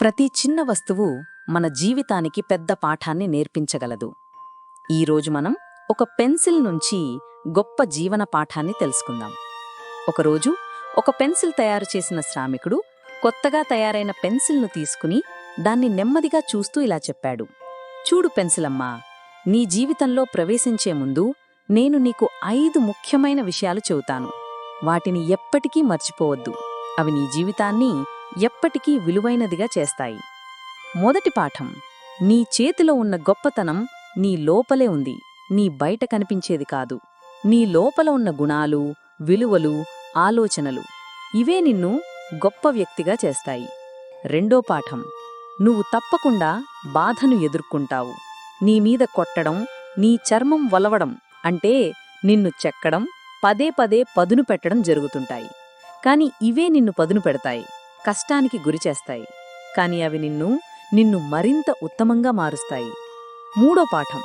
ప్రతి చిన్న వస్తువు మన జీవితానికి పెద్ద పాఠాన్ని నేర్పించగలదు. ఈరోజు మనం ఒక పెన్సిల్ నుంచి గొప్ప జీవన పాఠాన్ని తెలుసుకుందాం. ఒకరోజు ఒక పెన్సిల్ తయారు చేసిన శ్రామికుడు కొత్తగా తయారైన పెన్సిల్ను తీసుకుని దాన్ని నెమ్మదిగా చూస్తూ ఇలా చెప్పాడు. చూడు పెన్సిలమ్మా నీ జీవితంలో ప్రవేశించే ముందు నేను నీకు ఐదు ముఖ్యమైన విషయాలు చెబుతాను. వాటిని ఎప్పటికీ మర్చిపోవద్దు. అవి నీ జీవితాన్ని ఎప్పటికీ విలువైనదిగా చేస్తాయి. మొదటి పాఠం నీ చేతిలో ఉన్న గొప్పతనం నీ లోపలే ఉంది నీ బయట కనిపించేది కాదు. నీ లోపల ఉన్న గుణాలు విలువలు ఆలోచనలు ఇవే నిన్ను గొప్ప వ్యక్తిగా చేస్తాయి. రెండో పాఠం నువ్వు తప్పకుండా బాధను ఎదుర్కొంటావు. నీ మీద కొట్టడం నీ చర్మం వలవడం అంటే నిన్ను చెక్కడం పదే పదే పదును పెట్టడం జరుగుతుంటాయి. కాని ఇవే నిన్ను పదును పెడతాయి. కష్టానికి గురిచేస్తాయి కాని అవి నిన్ను నిన్ను మరింత ఉత్తమంగా మారుస్తాయి. మూడో పాఠం.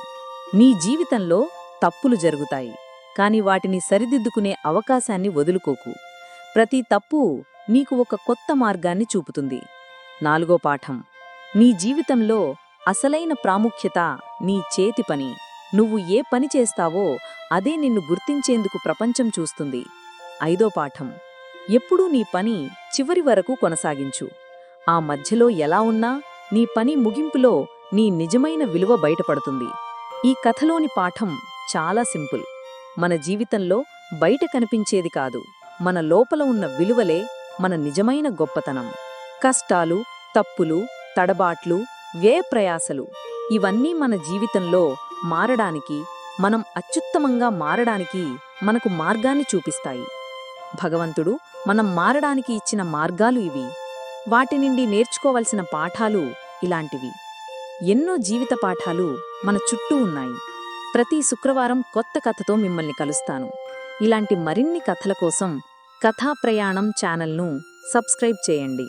నీ జీవితంలో తప్పులు జరుగుతాయి. కాని వాటిని సరిదిద్దుకునే అవకాశాన్ని వదులుకోకు. ప్రతి తప్పు నీకు ఒక కొత్త మార్గాన్ని చూపుతుంది. నాలుగో పాఠం. నీ జీవితంలో అసలైన ప్రాముఖ్యత నీ చేతి పని. నువ్వు ఏ పని చేస్తావో అదే నిన్ను గుర్తించేందుకు ప్రపంచం చూస్తుంది. ఐదో పాఠం. ఎప్పుడూ నీ పని చివరి వరకు కొనసాగించు. ఆ మధ్యలో ఎలా ఉన్నా నీ పని ముగింపులో నీ నిజమైన విలువ బయటపడుతుంది. ఈ కథలోని పాఠం చాలా సింపుల్. మన జీవితంలో బయట కనిపించేది కాదు. మన లోపల ఉన్న విలువలే మన నిజమైన గొప్పతనం. కష్టాలు తప్పులు తడబాట్లు వ్యయప్రయాసలు ఇవన్నీ మన జీవితంలో మారడానికి మనం అత్యుత్తమంగా మారడానికి మనకు మార్గాన్ని చూపిస్తాయి. భగవంతుడు మనం మారడానికి ఇచ్చిన మార్గాలు ఇవి. వాటి నుండి నేర్చుకోవలసిన పాఠాలు ఇలాంటివి. ఎన్నో జీవిత పాఠాలు మన చుట్టూ ఉన్నాయి. ప్రతి శుక్రవారం కొత్త కథతో మిమ్మల్ని కలుస్తాను. ఇలాంటి మరిన్ని కథల కోసం కథా ప్రయాణం ఛానల్ను సబ్స్క్రైబ్ చేయండి.